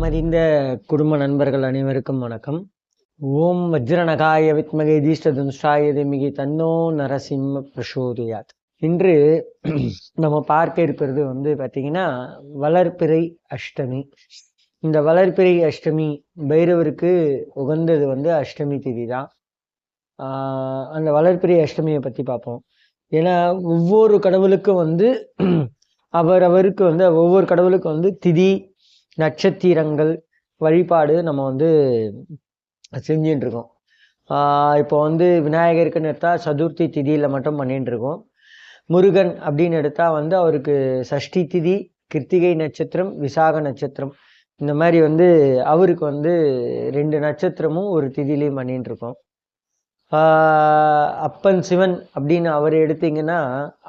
உலகம் குடும்ப நண்பர்கள் அனைவருக்கும் வணக்கம். ஓம் வஜ்ரநகாய வித்மகை தீஷ்டதுன்ஷாய திமிகி தன்னோ நரசிம்ம பிரசோதியாத். இன்று நம்ம பார்க்க இருக்கிறது வந்து பார்த்தீங்கன்னா வளர்பிறை அஷ்டமி. இந்த வளர்பிறை அஷ்டமி பைரவருக்கு உகந்தது வந்து அஷ்டமி திதி தான் அந்த வளர்பிறை அஷ்டமியை பற்றி பார்ப்போம். ஏன்னா ஒவ்வொரு கடவுளுக்கும் வந்து அவரவருக்கு வந்து ஒவ்வொரு கடவுளுக்கும் வந்து திதி நட்சத்திரங்கள் வழிபாடு நம்ம வந்து செஞ்சுட்டு இருக்கோம் இப்போ வந்து விநாயகருக்குன்னு எடுத்தால் சதுர்த்தி திதியில் மட்டும் பண்ணிட்டு இருக்கோம் முருகன் அப்படின்னு எடுத்தால் வந்து அவருக்கு சஷ்டி திதி கிருத்திகை நட்சத்திரம் விசாக நட்சத்திரம். இந்த மாதிரி வந்து அவருக்கு வந்து ரெண்டு நட்சத்திரமும் ஒரு திதிலையும் பண்ணிட்டு இருக்கோம் அப்பன் சிவன் அப்படின்னு அவர் எடுத்தீங்கன்னா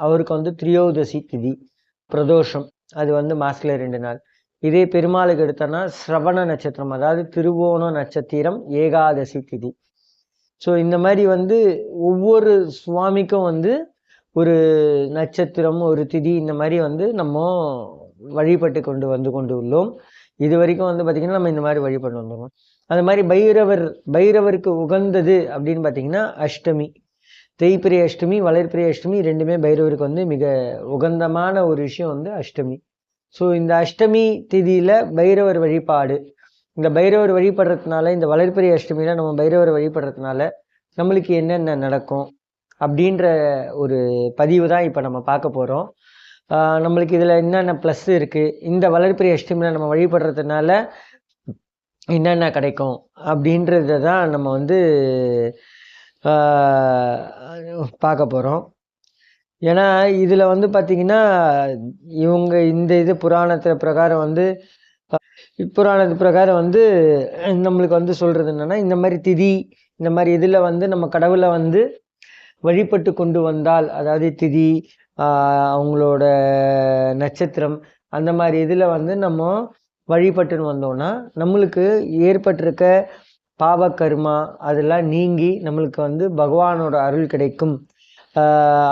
அவருக்கு வந்து திரியோதசி திதி பிரதோஷம். அது வந்து மாசத்துல ரெண்டு நாள். இதே பெருமாளுக்கு எடுத்தோன்னா சிரவண நட்சத்திரம் அதாவது திருவோண நட்சத்திரம் ஏகாதசி திதி. ஸோ இந்த மாதிரி வந்து ஒவ்வொரு சுவாமிக்கும் வந்து ஒரு நட்சத்திரம் ஒரு திதி இந்த மாதிரி வந்து நம்ம வழிபட்டு கொண்டு வந்து கொண்டு உள்ளோம் இது வரைக்கும் வந்து பார்த்திங்கன்னா நம்ம இந்த மாதிரி வழிபட்டு வந்துருக்கோம். அது மாதிரி பைரவர் பைரவருக்கு உகந்தது அப்படின்னு பார்த்தீங்கன்னா அஷ்டமி. தேய்பிரிய அஷ்டமி வளர்பிரிய அஷ்டமி ரெண்டுமே பைரவருக்கு வந்து மிக உகந்தமான ஒரு விஷயம் வந்து அஷ்டமி. ஸோ இந்த அஷ்டமி திதியில் பைரவர் வழிபாடு. இந்த பைரவர் வழிபடுறதுனால இந்த வளர்பிறை அஷ்டமியில் நம்ம பைரவர் வழிபடுறதுனால நம்மளுக்கு என்னென்ன நடக்கும் அப்படின்ற ஒரு பதிவு தான் இப்போ நம்ம பார்க்க போகிறோம் நம்மளுக்கு இதில் என்னென்ன ப்ளஸ் இருக்குது இந்த வளர்பிறை அஷ்டமியில் நம்ம வழிபடுறதுனால என்னென்ன கிடைக்கும் அப்படின்றத தான் நம்ம வந்து பார்க்க போகிறோம் ஏன்னா இதில் வந்து பார்த்திங்கன்னா இவங்க இந்த இது புராணத்தில் பிரகாரம் வந்து புராணத்து பிரகாரம் வந்து நம்மளுக்கு வந்து சொல்கிறது என்னென்னா இந்த மாதிரி திதி இந்த மாதிரி இதில் வந்து நம்ம கடவுளை வந்து வழிபட்டு கொண்டு வந்தால் அதாவது திதி அவங்களோட நட்சத்திரம் அந்த மாதிரி இதில் வந்து நம்ம வழிபட்டுன்னு வந்தோம்னா நம்மளுக்கு ஏற்பட்டிருக்க பாவ கர்மா அதெல்லாம் நீங்கி நம்மளுக்கு வந்து பகவானோட அருள் கிடைக்கும்.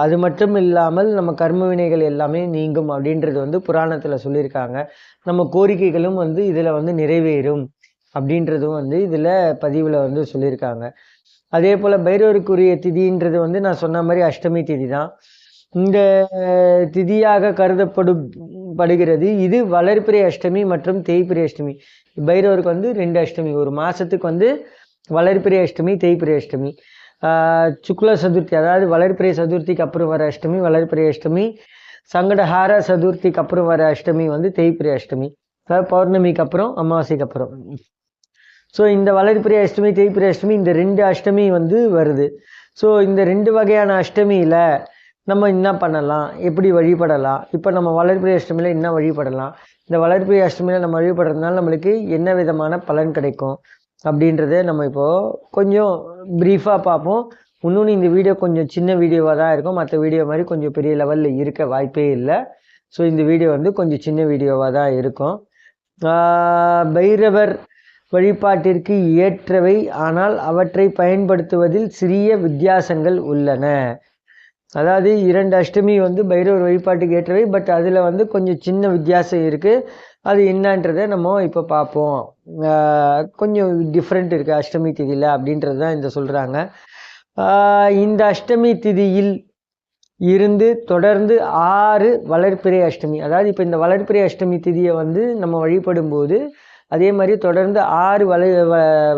அது மட்டும் இல்லாமல் நம்ம கர்ம வினைகள் எல்லாமே நீங்கும் அப்படின்றது வந்து புராணத்தில் சொல்லியிருக்காங்க. நம்ம கோரிக்கைகளும் வந்து இதில் வந்து நிறைவேறும் அப்படின்றதும் வந்து இதில் பதிவில் வந்து சொல்லியிருக்காங்க. அதே போல் பைரவருக்குரிய திதின்றது வந்து நான் சொன்ன மாதிரி அஷ்டமி திதி தான் இந்த திதியாக கருதப்படும் படுகிறது இது வளர்பிறை அஷ்டமி மற்றும் தேய்பிறை அஷ்டமி. பைரவருக்கு வந்து ரெண்டு அஷ்டமி ஒரு மாதத்துக்கு வந்து வளர்பிறை அஷ்டமி தேய்பிறை அஷ்டமி. சுக்ல சதுர்த்தி அதாவது வளர்பிறை சதுர்த்திக்கு அப்புறம் வர அஷ்டமி வளர்பிறை அஷ்டமி சங்கடஹார சதுர்த்திக்கு அப்புறம் வர அஷ்டமி வந்து தேய்பிறை அஷ்டமி அதாவது பௌர்ணமிக்கு அப்புறம் அமாவாசைக்கு அப்புறம். ஸோ இந்த வளர்பிறை அஷ்டமி தேய்பிறை அஷ்டமி இந்த ரெண்டு அஷ்டமி வந்து வருது. ஸோ இந்த ரெண்டு வகையான அஷ்டமியில் நம்ம என்ன பண்ணலாம்? எப்படி வழிபடலாம்? இப்போ நம்ம வளர்பிறை அஷ்டமியில் என்ன வழிபடலாம்? இந்த வளர்பிறை அஷ்டமியில் நம்ம வழிபடுறதுனால நம்மளுக்கு என்ன விதமான பலன் கிடைக்கும்? அப்படின்றத நம்ம இப்போது கொஞ்சம் ப்ரீஃபாக பார்ப்போம். இன்னொன்று இந்த வீடியோ கொஞ்சம் சின்ன வீடியோவாக தான் இருக்கும். மற்ற வீடியோ மாதிரி கொஞ்சம் பெரிய லெவலில் இருக்க வாய்ப்பே இல்லை. ஸோ இந்த வீடியோ வந்து கொஞ்சம் சின்ன வீடியோவாக தான் இருக்கும். பைரவர் வழிபாட்டிற்கு ஏற்றவை ஆனால் அவற்றை பயன்படுத்துவதில் சிறிய வித்தியாசங்கள் உள்ளன. அதாவது இரண்டு அஷ்டமி வந்து பைரவர் வழிபாட்டுக்கு ஏற்றவை பட் அதில் வந்து கொஞ்சம் சின்ன வித்தியாசம் இருக்குது அது என்னன்றதை நம்ம இப்போ பார்ப்போம். கொஞ்சம் டிஃப்ரெண்ட் இருக்குது அஷ்டமி திதியில் அப்படின்றது தான் இந்த சொல்கிறாங்க இந்த அஷ்டமி திதியில் இருந்து தொடர்ந்து ஆறு வளர்ப்பிறை அஷ்டமி. அதாவது இப்போ இந்த வளர்ப்பிறை அஷ்டமி திதியை வந்து நம்ம வழிபடும்போது அதே மாதிரி தொடர்ந்து ஆறு வள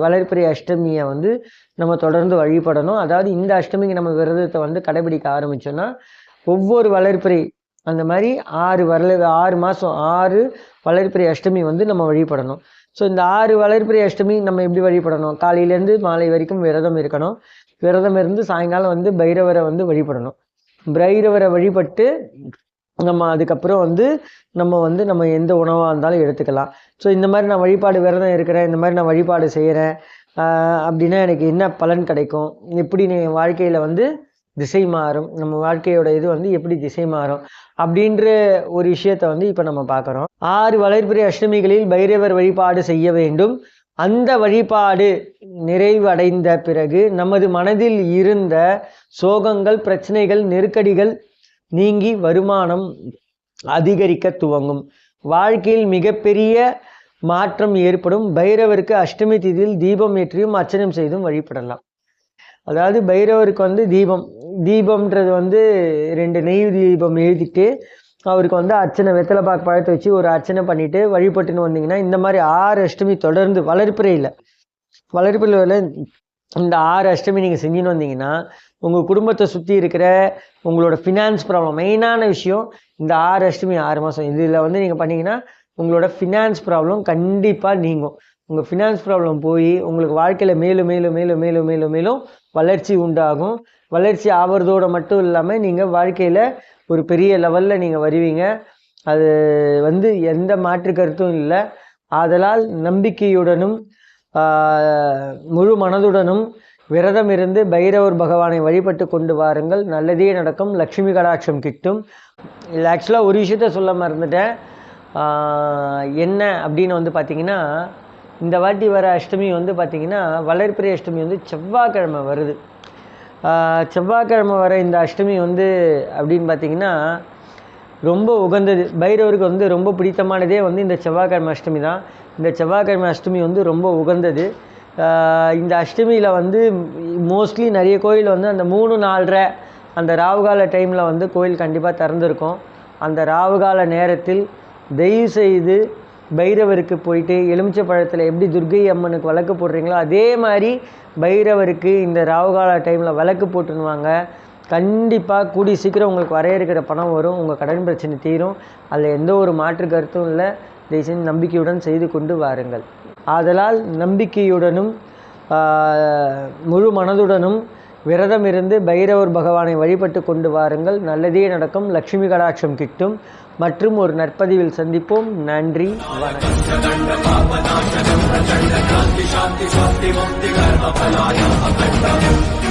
வளர்ப்பிறை அஷ்டமியை வந்து நம்ம தொடர்ந்து வழிபடணும். அதாவது இந்த அஷ்டமிக்கு நம்ம விரதத்தை வந்து கடைபிடிக்க ஆரம்பித்தோன்னா ஒவ்வொரு வளர்ப்பிறை அந்த மாதிரி ஆறு வரல ஆறு மாதம் ஆறு வளர்ப்பிறை அஷ்டமி வந்து நம்ம வழிபடணும். ஸோ இந்த ஆறு வளர்ப்பிறை அஷ்டமி நம்ம எப்படி வழிபடணும்? காலையிலேருந்து மாலை வரைக்கும் விரதம் இருக்கணும். விரதம் இருந்து சாயங்காலம் வந்து பைரவரை வந்து வழிபடணும். பைரவரை வழிபட்டு நம்ம அதுக்கப்புறம் வந்து நம்ம வந்து நம்ம எந்த உணவாக இருந்தாலும் எடுத்துக்கலாம். ஸோ இந்த மாதிரி நான் வழிபாடு விரதம் இருக்கிறேன். இந்த மாதிரி நான் வழிபாடு செய்கிறேன் அப்படின்னா எனக்கு என்ன பலன் கிடைக்கும்? எப்படி நீ வாழ்க்கையில் வந்து திசை மாறும்? நம்ம வாழ்க்கையோட இது வந்து எப்படி திசை மாறும்? அப்படின்ற ஒரு விஷயத்த வந்து இப்போ நம்ம பார்க்குறோம். ஆறு வளர்பிறை அஷ்டமிகளில் பைரவர் வழிபாடு செய்ய வேண்டும். அந்த வழிபாடு நிறைவடைந்த பிறகு நமது மனதில் இருந்த சோகங்கள் பிரச்சனைகள் நெருக்கடிகள் நீங்கி வருமானம் அதிகரிக்க துவங்கும். வாழ்க்கையில் மிகப்பெரிய மாற்றம் ஏற்படும். பைரவருக்கு அஷ்டமி திதியில் தீபம் ஏற்றியும் அர்ச்சனம் செய்தும் வழிபடலாம். அதாவது பைரவருக்கு வந்து தீபம் தீபம்ன்றது வந்து ரெண்டு நெய் தீபம் எழுதிட்டு அவருக்கு வந்து அர்ச்சனை வெத்தலை பாக்கு பழத்தை வச்சு ஒரு அர்ச்சனை பண்ணிட்டு வழிபட்டுன்னு வந்தீங்கன்னா இந்த மாதிரி ஆறு அஷ்டமி தொடர்ந்து வளர்ப்புறையில் வளர்ப்பில் இந்த ஆறு அஷ்டமி நீங்கள் செஞ்சுன்னு வந்தீங்கன்னா உங்கள் குடும்பத்தை சுற்றி இருக்கிற உங்களோட ஃபினான்ஸ் ப்ராப்ளம் மெயினான விஷயம் இந்த ஆறு அஷ்டமி ஆறு மாதம் இதில் வந்து நீங்கள் பண்ணீங்கன்னா உங்களோட ஃபினான்ஸ் ப்ராப்ளம் கண்டிப்பாக நீங்கும். உங்கள் ஃபினான்ஸ் ப்ராப்ளம் போய் உங்களுக்கு வாழ்க்கையில் மேலும் மேலும் மேலும் மேலும் மேலும் மேலும் வளர்ச்சி உண்டாகும். வளர்ச்சி ஆவறதோடு மட்டும் இல்லாமல் நீங்கள் வாழ்க்கையில் ஒரு பெரிய லெவலில் நீங்கள் வருவீங்க. அது வந்து எந்த மாற்று கருத்தும் இல்லை. ஆதலால் நம்பிக்கையுடனும் முழு மனதுடனும் விரதம் இருந்து பைரவர் பகவானை வழிபட்டு கொண்டு வாருங்கள். நல்லதே நடக்கும். லக்ஷ்மி கடாட்சம் கிட்டும். இல்லை ஆக்சுவலாக ஒரு விஷயத்த சொல்ல மறந்துட்டேன். என்ன அப்படின்னு வந்து பார்த்தீங்கன்னா இந்த வாட்டி வர அஷ்டமி வந்து பார்த்திங்கன்னா வளர்ப்பிரிய அஷ்டமி வந்து செவ்வாய்க்கிழமை வருது. செவ்வாய்க்கிழமை வர இந்த அஷ்டமி வந்து அப்படின்னு பார்த்தீங்கன்னா ரொம்ப உகந்தது. பைரவருக்கு வந்து ரொம்ப பிடித்தமானதே வந்து இந்த செவ்வாய்க்கிழமை அஷ்டமி தான். இந்த செவ்வாய்க்கிழமை அஷ்டமி வந்து ரொம்ப உகந்தது. இந்த அஷ்டமியில் வந்து மோஸ்ட்லி நிறைய கோயில் வந்து அந்த மூணு நாலரை அந்த ராவுகால டைமில் வந்து கோயில் கண்டிப்பாக திறந்துருக்கும். அந்த ராவுகால நேரத்தில் தயவு செய்து பைரவருக்கு போயிட்டு எலுமிச்சை பழத்தில் எப்படி துர்க்கை அம்மனுக்கு விளக்கு போடுறீங்களோ அதே மாதிரி பைரவருக்கு இந்த ராவுகால டைமில் விளக்கு போட்டுன்னுவாங்க கண்டிப்பாக கூடி சீக்கிரம் உங்களுக்கு வரைய இருக்கிற பணம் வரும். உங்கள் கடன் பிரச்சனை தீரும். அதில் எந்த ஒரு மாற்று கருத்தும் இல்லை. தயவு செஞ்சு நம்பிக்கையுடன் செய்து கொண்டு வாருங்கள். ஆதலால் நம்பிக்கையுடனும் முழு மனதுடனும் விரதம் இருந்து பைரவர் பகவானை வழிபட்டு கொண்டு வாருங்கள். நல்லதே நடக்கும். லக்ஷ்மி கடாட்சம் கிட்டும். மற்றும் ஒரு நற்பதிவில் சந்திப்போம். நன்றி. வணக்கம்.